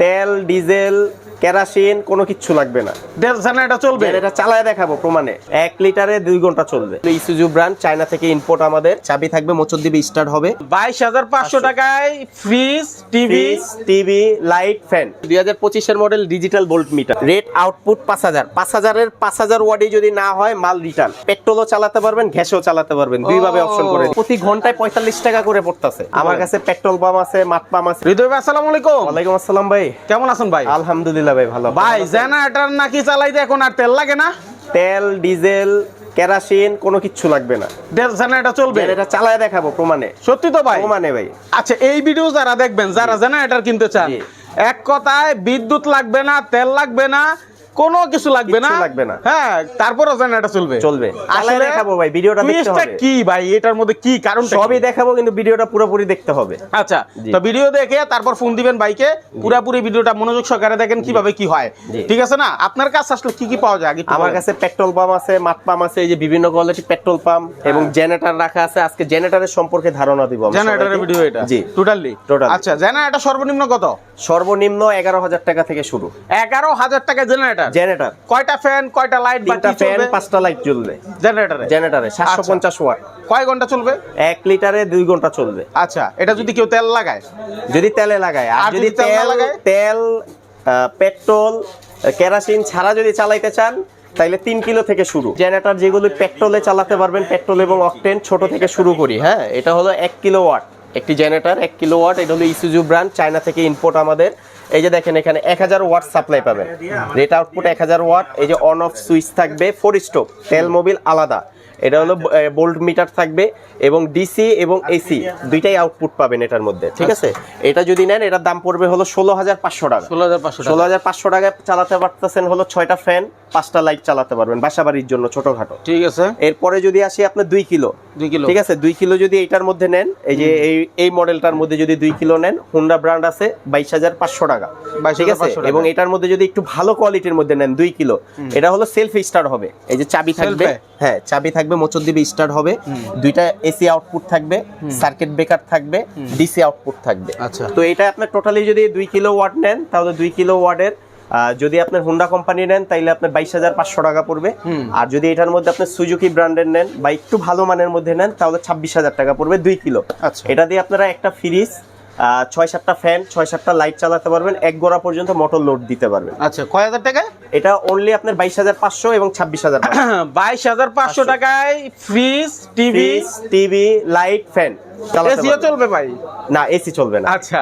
তেল diesel kerosene কোনো কিচ্ছু লাগবে না। এটা চলবে? এটা চালায় দেখাবো প্রমাণে। এক লিটারে দুই ঘণ্টা চলবে। ইসুজু ব্র্যান্ড চায়না থেকে ইম্পোর্ট আমাদের। চাবি থাকবে মোচর দিবে স্টার্ট হবে। বাইশ হাজার পাঁচশো টাকায় fridge TV TV light fan দুই হাজার পঁচিশের model digital volt meter rate output পাঁচ হাজার। পাঁচ হাজারের পাঁচ হাজার ওয়ার্ডে যদি না হয় মাল রিটার্ন পেট্রোলও চালাতে পারবেন গ্যাসও চালাতে পারবেন। দুইভাবে অপশন করে। প্রতি ঘন্টায় পঁয়তাল্লিশ টাকা করে পড়তেছে। আমার কাছে পেট্রোল পাম্প আছে মাঠ পাম্প আছে। হৃদয় আসসালামু আলাইকুম। ওয়ালাইকুম আসসালাম ভাই। কেমন আছেন ভাই? আলহামদুলিল্লাহ ভাই ভালো ভাই জেনারেটর নাকি চালাইতে এখন আর তেল লাগে না? তেল ডিজেল কেরাসিন কোনো কিছু লাগবে না। জেনারেটর চলবে? এটা চালায় দেখাবো প্রমাণে। সত্যি তো ভাই? প্রমাণে ভাই। আচ্ছা এই ভিডিও যারা দেখবেন যারা জেনারেটর কিনতে চান এক কথায় বিদ্যুৎ লাগবে না তেল লাগবে না কোনো কিছু লাগবে না। লাগবে না। হ্যাঁ তারপরও জেনারেটর চলবে। চলবে। চালায় দেখাবো ভাই, ভিডিওটা দেখতে হবে। কি ভাই? এটার মধ্যে কি কারণ সবই দেখাবো কিন্তু ভিডিওটা পুরোপুরি দেখতে হবে। আচ্ছা তো ভিডিও দেখে তারপর ফোন দিবেন বাইকে পুরোপুরি ভিডিওটা মনোযোগ সহকারে দেখেন কীভাবে কি হয়। ঠিক আছে না? আপনার কাছে আসলে কি কি পাওয়া যায় আমার কাছে পেট্রোল পাম্প আছে মাঠ পাম্প আছে এই যে বিভিন্ন কোয়ালিটি পেট্রোল পাম্প এবং জেনারেটর রাখা আছে। আজকে জেনারেটরের সম্পর্কে ধারণা দিব জেনারেটরের। ভিডিও এটা? জি। Totally Totally। আচ্ছা জেনারেটর সর্বনিম্ন কত? সর্বনিম্ন এগারো হাজার টাকা থেকে শুরু। এগারো হাজার টাকা জেনারেটর জেনারেটর কয়টা ফ্যান কয়টা লাইট তিনটা ফ্যান পাঁচটা লাইট জ্বলবে জেনারেটরে জেনারেটরে সাতশো পঞ্চাশ ওয়াট কয় ঘণ্টা চলবে? এক লিটারে দুই ঘণ্টা চলবে। আচ্ছা এটা যদি কেউ তেল লাগায়? যদি তেলে লাগায় আর যদি তেল তেল লাগায়? তেল পেট্রোল কেরাসিন ছাড়া যদি চালাইতে চান তাইলে তিন কিলো থেকে শুরু। জেনারেটর যেগুলো পেট্রোলে চালাতে পারবেন পেট্রোল এবং অকটেন ছোট থেকে শুরু করি হ্যাঁ? এটা হলো এক কিলো ওয়াট একটি জেনারেটর এক কিলো ওয়াট এটা হলো ইসুজু ব্র্যান্ড চায়না থেকে ইম্পোর্ট আমাদের। এই যে দেখেন এখানে এক হাজার ওয়াট সাপ্লাই পাবেন। রেট আউটপুট এক হাজার ওয়াট, এই যে অন অফ সুইচ থাকবে ফোর স্টোভ তেল মোবিল আলাদা। এটা হলো বোল্ট মিটার থাকবে এবং ডিসি এবং এসি দুইটাই আউটপুট পাবেন এটার মধ্যে ঠিক আছে? এটা যদি নেন এটার দাম পড়বে হলো ষোলো হাজার পাঁচশো টাকা। ষোলো হাজার পাঁচশো ষোলো হাজার পাঁচশো টাকায় চালাতে পারতেছেন হলো ছয়টা ফ্যান পাঁচটা লাইট চালাতে পারবেন বাসা বাড়ির জন্য ছোটখাটো। ঠিক আছে। এরপরে যদি আসি আপনার দুই কিলো। দুই কিলো। ঠিক আছে? দুই কিলো যদি এটার মধ্যে নেন এই যে এই এই মডেলটার মধ্যে যদি দুই কিলো নেন হুন্ডা ব্র্যান্ড আছে বাইশ হাজার পাঁচশো টাকা। 22,500 ঠিক আছে? এবং এটার মধ্যে যদি একটু ভালো কোয়ালিটির মধ্যে নেন দুই কিলো এটা হলো সেলফ স্টার হবে। এই যে চাবি থাকবে। হ্যাঁ চাবি থাকবে মোচর দিবে স্টার্ট হবে। দুইটা এসি আউটপুট থাকবে সার্কিট ব্রেকার থাকবে ডিসি আউটপুট থাকবে। আচ্ছা। তো এটা আপনার টোটালি যদি দুই কিলো ওয়াট নেন তাহলে দুই কিলো ওয়াটের যদি আপনার হুন্ডা কোম্পানি নেন তাইলে আপনার বাইশ হাজার পাঁচশো টাকা পড়বে। আর যদি এটার মধ্যে আপনি সুজুকি ব্র্যান্ডের নেন বা একটু ভালো মানের মধ্যে নেন তাহলে ছাব্বিশ হাজার টাকা পড়বে দুই কিলো। আচ্ছা। এটা দিয়ে আপনারা একটা ফ্রিজ ছয় সাতটা ফ্যান ছয় সাতটা লাইট চালাতে পারবেন এক গোড়া পর্যন্ত মোটর লোড দিতে পারবেন। আচ্ছা কয় হাজার টাকায়? এটা অনলি আপনার বাইশ হাজার পাঁচশো এবং ছাব্বিশ হাজার বাইশ হাজার পাঁচশো টাকায় fridge TV TV light fan SEO চলবে ভাই? না এসি চলবে না। আচ্ছা।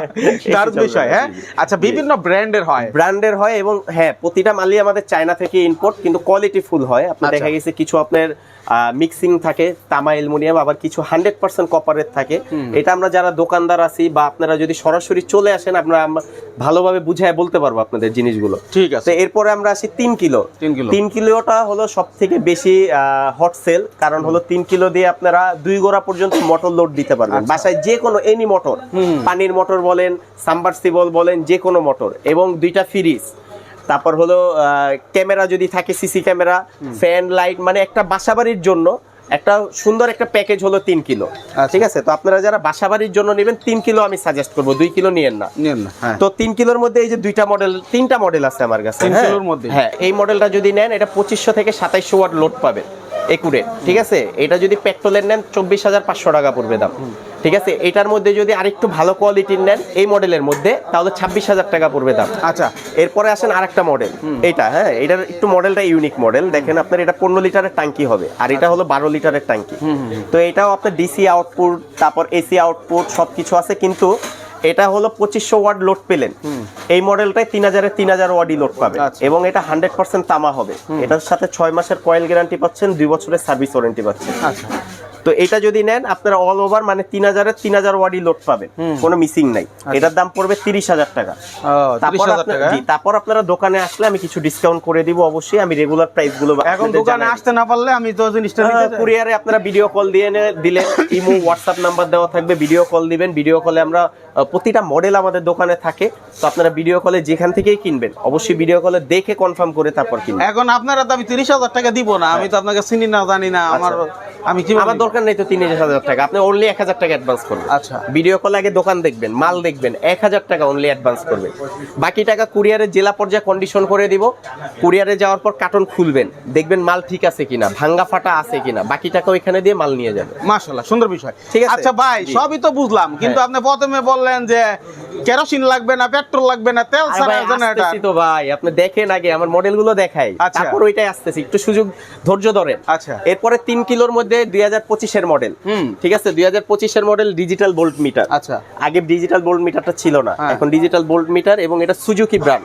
চলবে বিষয় হ্যাঁ। আচ্ছা বিভিন্ন ব্র্যান্ডের হয়। ব্র্যান্ডের হয় এবং হ্যাঁ প্রতিটা মালই আমাদের চায়না থেকে ইম্পোর্ট কিন্তু কোয়ালিটি ফুল হয়। আপনার আচ্ছা। দেখা গেছে কিছু আপনার মিক্সিং থাকে তামা অ্যালুমিনিয়াম আবার কিছু হান্ড্রেড পার্সেন্ট কপারের থাকে। এটা আমরা যারা দোকানদার আছি বা আপনারা যদি সরাসরি চলে আসেন আপনারা আমরা ভালোভাবে বুঝায় বলতে পারব আপনাদের জিনিসগুলো। ঠিক আছে। এরপরে আমরা আসি তিন কিলো। তিন কিলো। তিন কিলোটা হলো সব থেকে বেশি হট সেল কারণ হলো তিন কিলো দিয়ে আপনারা দুই গোড়া পর্যন্ত মোটর লোড দিতে পারবেন। আচ্ছা। বাসায় যে কোনো এনি মোটর পানির মোটর বলেন সাম্বারসিবল বলেন যে কোনো মোটর এবং দুইটা ফ্রিজ তারপর হলো ক্যামেরা যদি থাকে সিসি ক্যামেরা ফ্যান লাইট মানে একটা বাসাবাড়ির জন্য একটা সুন্দর একটা প্যাকেজ হলো তিন কিলো। আচ্ছা। ঠিক আছে? তো আপনারা যারা বাসাবাড়ির জন্য নেবেন তিন কিলো আমি সাজেস্ট করব দুই কিলো নিয়েন না। হ্যাঁ। তো তিন কিলোর মধ্যে এই যে দুইটা মডেল তিনটা মডেল আছে আমার কাছে। হ্যাঁ এই মডেলটা যদি নেন এটা পঁচিশশো থেকে সাতাইশশো ওয়াট লোড পাবেন একুরেট ঠিক আছে? এটা যদি পেট্রোলের নেন চব্বিশ হাজার পাঁচশো টাকা পড়বে দাম। ঠিক আছে? এটার মধ্যে যদি আরেকটু ভালো কোয়ালিটির নেন এই মডেলের মধ্যে তাহলে ছাব্বিশ হাজার টাকা পড়বে দাম। আচ্ছা। এরপরে আসেন আরেকটা মডেল। এটা হ্যাঁ? এটার একটু মডেলটা ইউনিক মডেল। দেখেন আপনার এটা পনেরো লিটারের ট্যাঙ্কি হবে আর এটা হলো বারো লিটারের ট্যাঙ্কি। তো এটাও আপনার ডিসি আউটপুট তারপর এসি আউটপুট সবকিছু আছে কিন্তু এটা হলো পঁচিশশো ওয়ার্ড লোড পেলেন। এই মডেলটাই তিন হাজারের তিন হাজার ওয়ার্ডই লোড পাবে। আচ্ছা। এবং এটা হান্ড্রেড পার্সেন্ট তামা হবে। এটার সাথে ছয় মাসের কয়েল গ্যারান্টি পাচ্ছেন দুই বছরের সার্ভিস ওয়ারেন্টি পাচ্ছেন। আচ্ছা। তো এটা যদি নেন আপনারা অল ওভার মানে তিন হাজারের তিন হাজার ওয়াটই লোড পাবেন। কোনো মিসিং নাই। এটার দাম পড়বে তিরিশ হাজার টাকা। তারপর আপনার- দোকানে আসলে আমি কিছু ডিসকাউন্ট করে দিব অবশ্যই আমি রেগুলার প্রাইসগুলো এখন দোকানে আসতে না পারলে আমি তো জিনিসটা কুরিয়ারে আপনারা ভিডিও কল দিয়ে দিলেন ইমো হোয়াটসঅ্যাপ নাম্বার দেওয়া থাকবে ভিডিও কল দিবেন। ভিডিও কলে আমরা প্রতিটা মডেল আমাদের দোকানে থাকে। তো আপনারা ভিডিও কলে যেখান থেকেই কিনবেন অবশ্যই ভিডিও কলে দেখে কনফার্ম করে তারপর কিনবেন। এখন আপনারা তো আমি তিরিশ হাজার টাকা দিব না আমি তো আপনাকে চিনি না জানি না আমার আমি কি আমার দরকার নেই তো তিন হাজার টাকা। আপনি অনলি এক হাজার টাকা অ্যাডভান্স করবেন। আচ্ছা। ভিডিও কল আগে দোকান দেখবেন মাল দেখবেন এক হাজার টাকা অনলি অ্যাডভান্স করবেন। বাকি টাকা কুরিয়ারে জেলা পর্যায়ে কন্ডিশন করে দিব। কুরিয়ারে যাওয়ার পর কার্টন খুলবেন। দেখবেন মাল ঠিক আছে কিনা ভাঙ্গা ফাটা আছে কিনা। বাকি টাকা ওইখানে দিয়ে মাল নিয়ে যাবেন মাশাল্লাহ সুন্দর বিষয়। ঠিক আছে? আচ্ছা ভাই সবই তো বুঝলাম কিন্তু হ্যাঁ। আপনি প্রথমে বললেন যে কেরোসিন লাগবে না পেট্রোল লাগবে না তেল ছাড়া জেনারেটর তো ভাই আপনি দেখেন আগে আমার মডেলগুলো দেখাই। আচ্ছা। তারপর ওইটাই আসতেছি একটু সুযোগ ধৈর্য ধরেন। আচ্ছা। এরপরে তিন কিলোর মধ্যে দুই হাজার পঁচিশের মডেল ঠিক আছে? দুই হাজার পঁচিশের মডেল ডিজিটাল বোল্ট মিটার আচ্ছা। আগে ডিজিটাল বোল্ট মিটারটা ছিল না। হ্যাঁ। এখন ডিজিটাল বোল্ট মিটার এবং এটা সুজুকি ব্র্যান্ড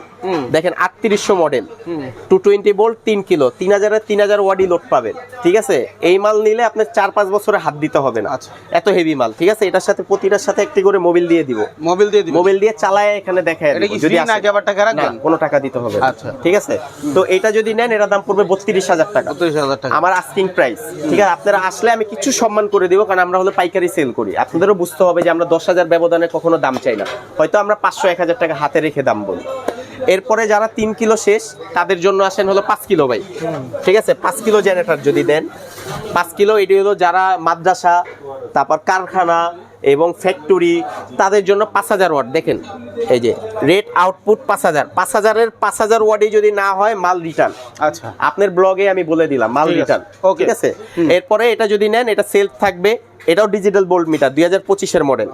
দেখেন আটত্রিশশো মডেল টু টোয়েন্টি বোল্ট তিন কিলো তিন হাজারের তিন হাজার ওয়াডি লোড পাবেন। ঠিক আছে? এই মাল নিলে আপনার চার পাঁচ বছরে হাত দিতে হবে না। আচ্ছা। এত হেভি মাল। ঠিক আছে? এটার সাথে প্রতিটার সাথে একটি করে মোবিল দিয়ে দিব। মোবিল দিয়ে দিবেন মোবাইল দিয়ে চালায় এখানে দেখায় দিব, যদি আবার টাকা? কোনো টাকা দিতে হবে আচ্ছা। ঠিক আছে? তো এটা যদি নেন এটার দাম পড়বে বত্রিশ হাজার টাকা। পঁয়ত্রিশ হাজার টাকা। আমার আস্কিং প্রাইস ঠিক আছে? আপনারা আসলে আমি কিছু সম্মান করে দিব, কারণ আমরা হলো পাইকারি সেল করি। আপনাদেরও বুঝতে হবে যে আমরা দশ হাজার ব্যবধানে কখনো দাম চাই না। হয়তো আমরা পাঁচশো, এক হাজার টাকা হাতে রেখে দাম বলি। এরপরে যারা তিন কিলো শেষ, তাদের জন্য আসেন হলো পাঁচ কিলো ভাই। ঠিক আছে? পাঁচ কিলো জেনারেটর যদি দেন। পাঁচ কিলো, এটি হলো যারা মাদ্রাসা, তারপর কারখানা এবং ফ্যাক্টরি তাদের জন্য পাঁচ হাজার ওয়াট। দেখেন এই যে রেট আউটপুট পাঁচ হাজার। পাঁচ হাজারের পাঁচ হাজার ওয়াটই যদি না হয় মাল রিটার্ন আচ্ছা। আপনার ব্লগে আমি বলে দিলাম মাল রিটার্ন. ঠিক আছে? এরপরে এটা যদি নেন এটা সেলফ থাকবে। এটাও ডিজিটাল বোল্ড মিটার দুই হাজার পঁচিশের মডেল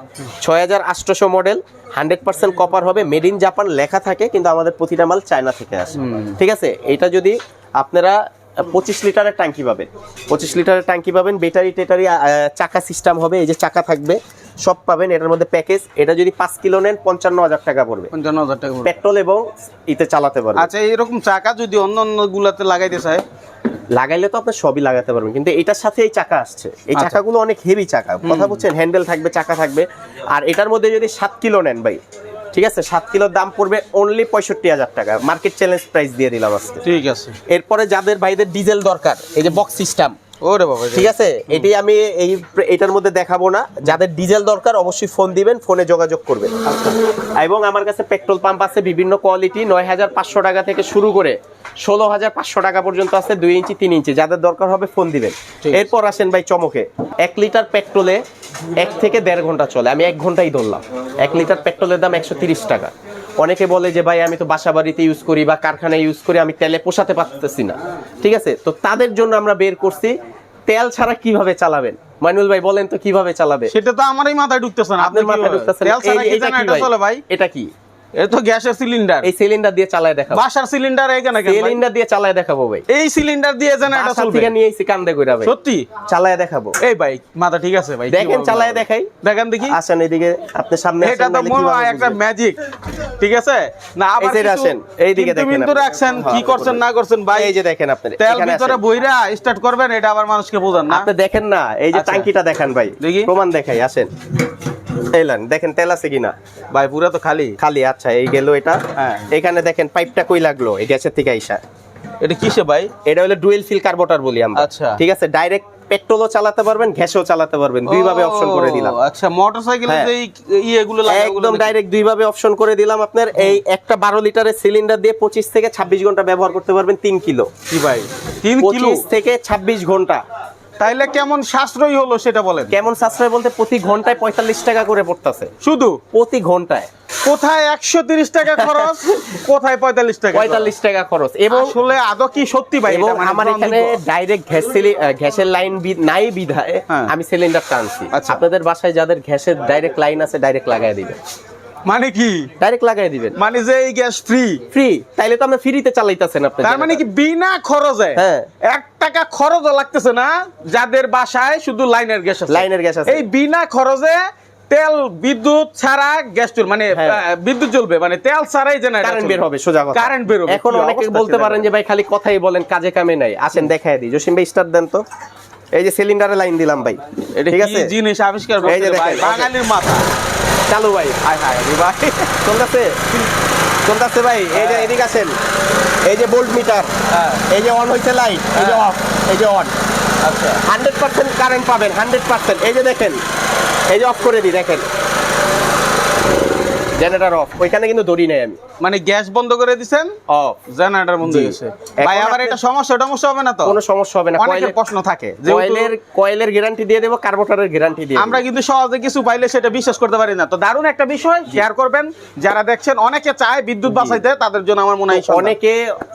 ছয় হাজার আটশোশো মডেল হান্ড্রেড পার্সেন্ট কপার হবে। মেড ইন জাপান লেখা থাকে কিন্তু আমাদের প্রতিটা মাল চায়না থেকে আসে। ঠিক আছে? এটা যদি আপনারা পঁচিশ লিটারের ট্যাঙ্কি পাবেন। পঁচিশ লিটারের ট্যাঙ্কি পাবেন। ব্যাটারি টেটারি চাকা সিস্টেম হবে। এই যে চাকা থাকবে সব পাবেন। এটার মধ্যে প্যাকেজ এটা যদি পাঁচ কিলো নেন পঞ্চান্ন হাজার টাকা পড়বে। পঞ্চান্ন হাজার টাকা পেট্রোল এবং ইতে চালাতে পারবেন আচ্ছা এরকম চাকা যদি অন্য অন্য গুলাতে লাগাইতে চায়? লাগাইলে তো আপনি সবই লাগাতে পারবেন কিন্তু এটার সাথে এই চাকা আসছে। এই আচ্ছা। চাকাগুলো অনেক হেভি চাকা। কথা বলছেন হ্যান্ডেল থাকবে চাকা থাকবে। আর এটার মধ্যে যদি সাত কিলো নেন ভাই ঠিক আছে সাত কিলোর দাম পড়বে অনলি পঁয়ষট্টি হাজার টাকা। মার্কেট চ্যালেঞ্জ প্রাইস দিয়ে দিলাম আজকে। ঠিক আছে। এরপরে যাদের ভাইদের ডিজেল দরকার এই যে বক্স সিস্টেম ওরে বাবা ঠিক আছে? এটি আমি এই এটার মধ্যে দেখাবো না। যাদের ডিজেল দরকার অবশ্যই ফোন দিবেন ফোনে যোগাযোগ করবেন। এবং আমার কাছে পেট্রোল পাম্প আছে বিভিন্ন কোয়ালিটি নয় হাজার পাঁচশো টাকা থেকে শুরু করে ষোলো হাজার পাঁচশো টাকা পর্যন্ত আছে দুই ইঞ্চি তিন ইঞ্চি। যাদের দরকার হবে ফোন দিবেন। এরপর আসেন ভাই চমকে। এক লিটার পেট্রোলে এক থেকে দেড় ঘণ্টা চলে। আমি এক ঘন্টাই ধরলাম। এক লিটার পেট্রোলের দাম একশো তিরিশ টাকা। অনেকে বলে যে ভাই আমি তো বাসা বাড়িতে ইউজ করি বা কারখানায় ইউজ করি আমি তেলে পোষাতে পারতেছি না। ঠিক আছে? তো তাদের জন্য আমরা বের করছি তেল ছাড়া কীভাবে চালাবেন? মানুল ভাই বলেন তো কীভাবে চালাবে? সেটা তো আমারই মাথায় ঢুকতেছে না। আপনার মাথায় ঢুকতেছে। তেল ছাড়া কি জানা এটা চলে ভাই? এটা কি? তো গ্যাসের সিলিন্ডার। এই সিলিন্ডার দিয়ে চালায় দেখাবো। বাসার সিলিন্ডার এখানে সিলিন্ডার দিয়ে চালায় দেখাবো ভাই। এই সিলিন্ডার দিয়ে জানা এটা চলবে। থেকে নিয়ে এসে কান্দে কইরা ভাই। সত্যি? চালায় দেখাবো। এই ভাই মাথা ঠিক আছে ভাই কি দেখেন চালায় দেখাই। দেখেন দেখি। আসেন এদিকে আপনি সামনে এটা তো মনে হয় একটা ম্যাজিক ঠিক আছে? না আবার এই আসেন, এইদিকে দেখেন রাখছেন কি হ্যাঁ, করছেন না করছেন ভাই। এই যে দেখেন আপনি তেল ভিতরে বইরা স্টার্ট করবেন এটা আবার মানুষকে বোঝান না? আপনি দেখেন না এই যে আচ্ছা। টাঙ্কিটা দেখেন ভাই। প্রমাণ দেখাই আসেন। এলেন দেখেন তেল আছে কিনা? ভাই পুরো তো খালি খালি। আচ্ছা এই গেল এটা। হ্যাঁ। এখানে দেখেন পাইপটা কই লাগল? এই গ্যাসের থেকে আইসা। এটা কিসে ভাই? এটা হলো ডুয়েল ফিল কার্বোটার বলি আমরা। আচ্ছা। ঠিক আছে? ডাইরেক্ট পেট্রোলও চালাতে পারবেন গ্যাসও চালাতে পারবেন। দুই ভাবে অপশন করে দিলাম। আচ্ছা মোটরসাইকেলে হ্যাঁ। যে ইয়েগুলো একদম ডাইরেক্ট দুই ভাবে অপশন করে দিলাম আপনার। এই একটা বারো লিটারের সিলিন্ডার দিয়ে পঁচিশ থেকে ছাব্বিশ ঘণ্টা ব্যবহার করতে পারবেন তিন কিলো। কি ভাই? তিন কিলো? থেকে ছাব্বিশ ঘণ্টা। তাইলে কেমন সাশ্রয়ী হলো সেটা বলেন। কেমন সাশ্রয় বলতে প্রতি ঘন্টায় পঁয়তাল্লিশ টাকা করে পড়তেছে। শুধু? প্রতি ঘন্টায়। কোথায় একশো তিরিশ টাকা খরচ? কোথায় পঁয়তাল্লিশ টাকা পঁয়তাল্লিশ টাকা খরচ। এবং আসলে আদৌ কি সত্যি ভাই এবং মানে আমার এখানে ডাইরেক্ট গ্যাস গ্যাসের লাইন নাই বিধায় হ্যাঁ। আমি সিলিন্ডার টানছি। আচ্ছা। আপনাদের বাসায় যাদের গ্যাসের ডাইরেক্ট লাইন আছে ডাইরেক্ট লাগাই দিবেন মানে কি? ডাইরেক্ট লাগাই দিবেন। মানে যে এই গ্যাস ফ্রি ফ্রি তাইলে তো আপনি ফ্রিতে চালাইতেছেন আপনি তার মানে কি বিনা খরচে হ্যাঁ। এক টাকা খরচও লাগতেছে না যাদের বাসায় শুধু লাইনের গ্যাস আছে। লাইনের গ্যাস আছে। এই বিনা খরচে তেল বিদ্যুৎ ছাড়া গ্যাস চল মানে হ্যাঁ। বিদ্যুৎ জ্বলবে মানে তেল ছাড়াই এটা কারেন্ট বের হবে সোজা কথা। কারেন্ট বের হবে। এখন অনেকে বলতে পারেন যে ভাই খালি কথাই বলেন কাজে কামে নাই। আসেন দেখাই দিই। জসিম ভাই স্টার্ট দেন তো। এই যে সিলিন্ডারে লাইন দিলাম ভাই। এটা ঠিক আছে? জিনিস আবিষ্কার এই যে ভাই? বাঙালির মাথা। চালু ভাই। হাই হায় ভাই। চলতেছে। চলতেছে ভাই এই যে এদিকে আসেন। এই যে বোল্ট মিটার হ্যাঁ। এই যে অন হয়েছে লাইট এই যে অফ এই যে অন আচ্ছা। হান্ড্রেড পার্সেন্ট কারেন্ট পাবেন হান্ড্রেড পার্সেন্ট। এই যে দেখেন এই যে অফ করে দিই দেখেন। জেনারেটর অফ ওইখানে কিন্তু দড়ি নেই আমি। মানে গ্যাস বন্ধ করে দিছেন? অফ জেনারেটর বন্ধ। গেছে। ভাই আবার এটা সমস্যা সমস্যা হবে না তো? কোনো সমস্যা হবে না। কয়েলের প্রশ্ন থাকে কয়েলের কয়েলের গ্যারান্টি দিয়ে দেবো কার্বোটারের গ্যারান্টি দিয়ে আমরা কিন্তু সহজে কিছু পাইলে সেটা বিশ্বাস করতে পারি না। তো দারুণ একটা বিষয় শেয়ার করবেন। যারা দেখছেন অনেকে চায় বিদ্যুৎ বাঁচাইতে তাদের জন্য আমার মনে হয় অনেকে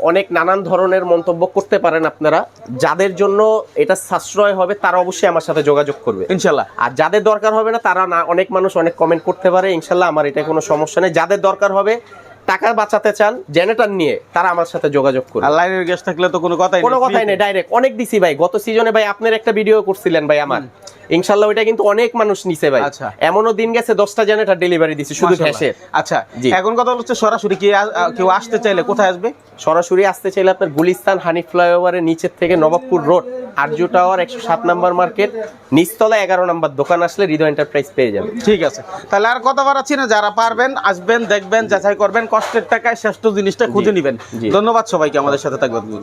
অনেক নানান ধরনের মন্তব্য করতে পারেন আপনারা। যাদের জন্য এটা সাশ্রয় হবে তারা অবশ্যই আমার সাথে যোগাযোগ করবে। ইনশাল্লাহ। আর যাদের দরকার হবে না তারা না অনেক মানুষ অনেক কমেন্ট করতে পারে। ইনশাল্লাহ আমার এটা কোনো সমস্যা নেই। যাদের দরকার হবে টাকা বাঁচাতে চান জেনারেটর নিয়ে তারা আমার সাথে যোগাযোগ করবে আর লাইনের গ্যাস থাকলে তো কোনো কথাই কোনো কথাই নেই ডাইরেক্ট অনেক দিছি ভাই গত সিজনে ভাই আপনার একটা ভিডিও করছিলেন ভাই আমার। ইনশাল্লাহ ওইটা কিন্তু অনেক মানুষ নিছে ভাই। আচ্ছা। এমনও দিন গেছে দশটা জেনারেটর ডেলিভারি দিছি শুধু গ্যাসের আচ্ছা এখন কথা হচ্ছে সরাসরি কি কেউ আসতে চাইলে কোথায় আসবে? সরাসরি আসতে চাইলে আপনার গুলিস্তান হানি ফ্লাইওভারের নিচের থেকে নবাবপুর রোড। আরজু টাওয়ার একশো সাত নাম্বার মার্কেট নিচতলা এগারো নাম্বার দোকান আসলে হৃদয় এন্টারপ্রাইজ পেয়ে যাবেন ঠিক আছে। তাহলে আর কথা বাড়াচ্ছি না যারা পারবেন আসবেন দেখবেন যাচাই করবেন কষ্টের টাকায় শ্রেষ্ঠ জিনিসটা খুঁজে নেবেন। ধন্যবাদ সবাইকে আমাদের সাথে থাকবেন।